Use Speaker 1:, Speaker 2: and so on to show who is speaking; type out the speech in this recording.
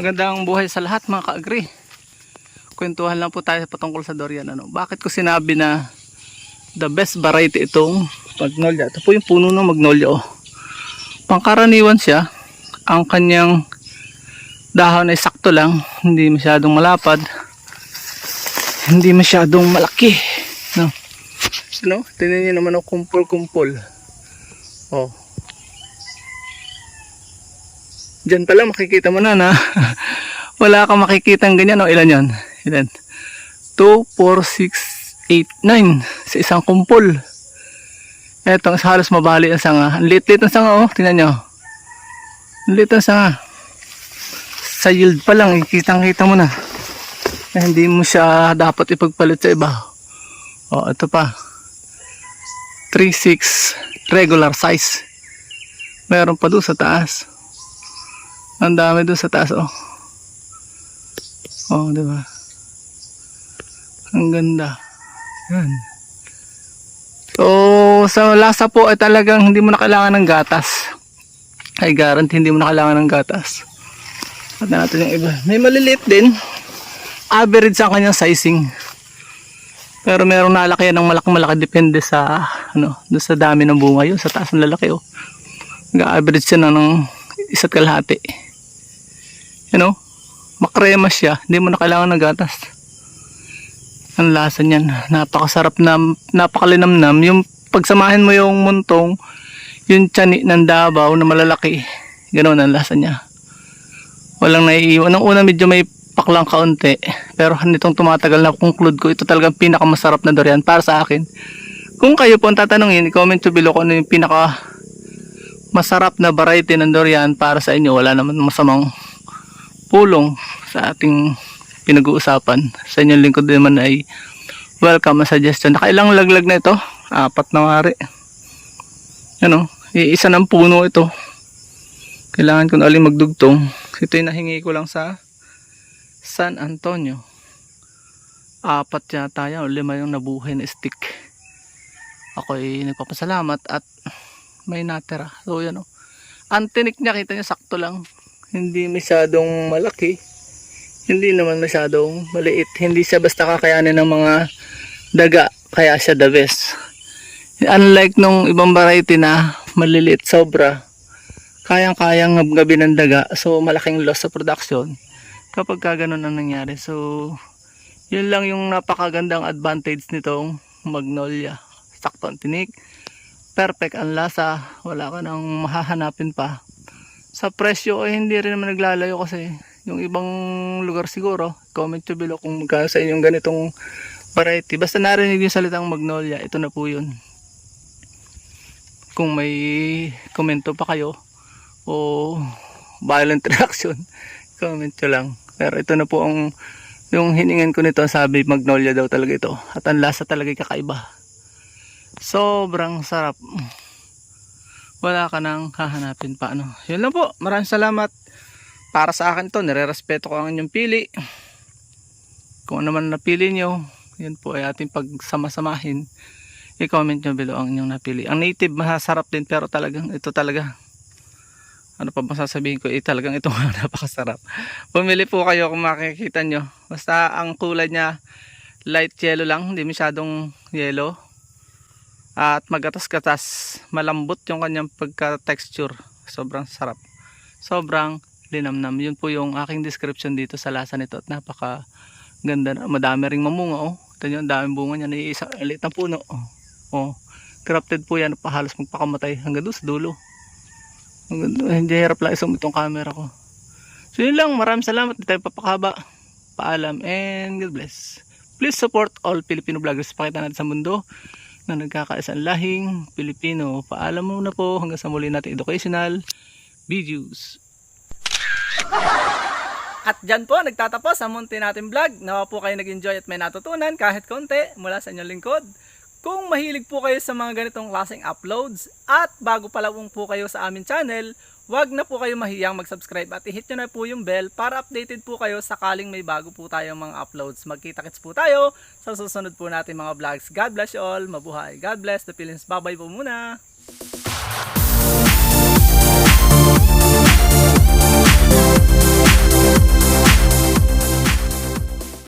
Speaker 1: Magandang buhay sa lahat mga ka-agree. Kwentuhan lang po tayo patungkol sa durian. Ano? Bakit ko sinabi na the best variety itong magnolia? Ito po yung puno ng magnolia. Oh. Pangkaraniwan siya. Ang kanyang dahon ay sakto lang. Hindi masyadong malapad. Hindi masyadong malaki. No? No? Tingnan niyo naman ang kumpol-kumpol. Oh. Diyan pala makikita mo na na wala kang makikitang ganyan. O, ilan yon? Ilan? 2, 4, 6, 8, 9 sa isang kumpol. Isa halos mabali ang sanga. Ang lit-lit ng sanga oh. Tingnan nyo. Ang lit ng sanga. Sa yield pa lang, kitang-kita mo na. Na hindi mo siya dapat ipagpalit sa iba. O, ito pa. 3-6 regular size. Meron pa doon sa taas. Ang dami doon sa taas, oh. Oh, di ba? Ang ganda. Yan. So, sa lasa po ay talagang hindi mo na kailangan ng gatas. Ay guarantee hindi mo na kailangan ng gatas. At natin yung iba. May maliliit din. Average sa kanyang sizing. Pero merong nalaki ng malaki-malaki depende sa ano, doon sa dami ng bunga yun. Sa taas ng lalaki oh. Nag-average siya na ng isa't kalahati. You know? Makrema siya. Hindi mo na kailangan ng gatas. Ang lasa niyan. Napakasarap na, napakalinamnam. Yung pagsamahin mo yung muntong, yung tiyanik ng Davao na malalaki. Ganoon ang lasa niya. Walang naiiwan. Nung una medyo may paklang kaunti. Pero nitong tumatagal na conclude ko, ito talagang pinakamasarap na durian para sa akin. Kung kayo po ang tatanungin, comment to below kung ano yung pinaka masarap na variety ng durian para sa inyo. Wala naman masamang pulong sa ating pinag-uusapan. Sa inyong lingkod naman ay welcome ang suggestion. Nakailang laglag na ito? Apat na mari. Ano? Iisa ng puno ito. Kailangan ko na aling magdugtong. Ito yung nahingi ko lang sa San Antonio. Apat yata yan o lima yung nabuhay na stick. Ako ay nagpapasalamat at may natira. So yan o. Ang tinik niya kita niya sakto lang. Hindi masyadong malaki. Hindi naman masyadong maliit. Hindi siya basta kakayanin ng mga daga. Kaya siya the best. Unlike nung ibang variety na maliliit sobra. Kayang-kayang ngabgabi ng daga. So malaking loss sa production. Kapag ka ang nangyari. So yun lang yung napakagandang advantage nitong magnolia. Sakto ang tinik. Perfect ang lasa. Wala ka nang mahahanapin pa sa presyo ay hindi rin naman naglalayo kasi yung ibang lugar siguro comment to below kung magkano sa inyong ganitong variety. Basta narinig yung salitang magnolia ito na po yun. Kung may komento pa kayo o violent reaction comment nyo lang. Pero ito na po ang yung hiningan ko nito sabi magnolia daw talaga ito. At ang lasa talaga kakaiba. Sobrang sarap wala ka nang hahanapin pa ano. Yun lang po. Maraming salamat. Para sa akin to, nire-respeto ko ang inyong pili. Kung ano man napili nyo, yun po ay ating pagsama-samahin. I-comment nyo below ang inyong napili. Ang native masasarap din pero talagang ito talaga. Ano pa masasabihin ko? Eh talagang ito nga napakasarap. Pumili po kayo kung makikita nyo. Basta ang kulay niya light yellow lang. Hindi masyadong yellow at magatas-gatas malambot yung kanyang pagka-texture. Sobrang sarap. Sobrang linamnam. Yun po yung aking description dito sa lasa nito at napaka ganda na. Madami ring mamunga oh. Ito yung daming bunga niya. Naiisa ulit na puno oh. oh. Crafted po yan. Pahalos magpakamatay hanggang doon sa dulo. Hindi hirap lang isum itong camera ko. So yun lang. Maraming salamat. Hindi tayo papakaba paalam and God bless. Please support all Filipino vloggers. Pakita natin sa mundo na nagkakaisang lahing Pilipino. Paalam muna po hanggang sa muli natin educational videos. At dyan po, nagtatapos ang munti natin vlog. Nawa po kayo nag-enjoy at may natutunan kahit konti mula sa inyong lingkod. Kung mahilig po kayo sa mga ganitong klaseng uploads at bago pa lang po kayo sa aming channel, Huwag na po kayo mahiyang mag-subscribe at i-hit nyo na po yung bell para updated po kayo sakaling may bago po tayong mga uploads. Magkita-kits po tayo sa susunod po natin mga vlogs. God bless you all. Mabuhay. God bless the Philippines. Bye-bye po muna.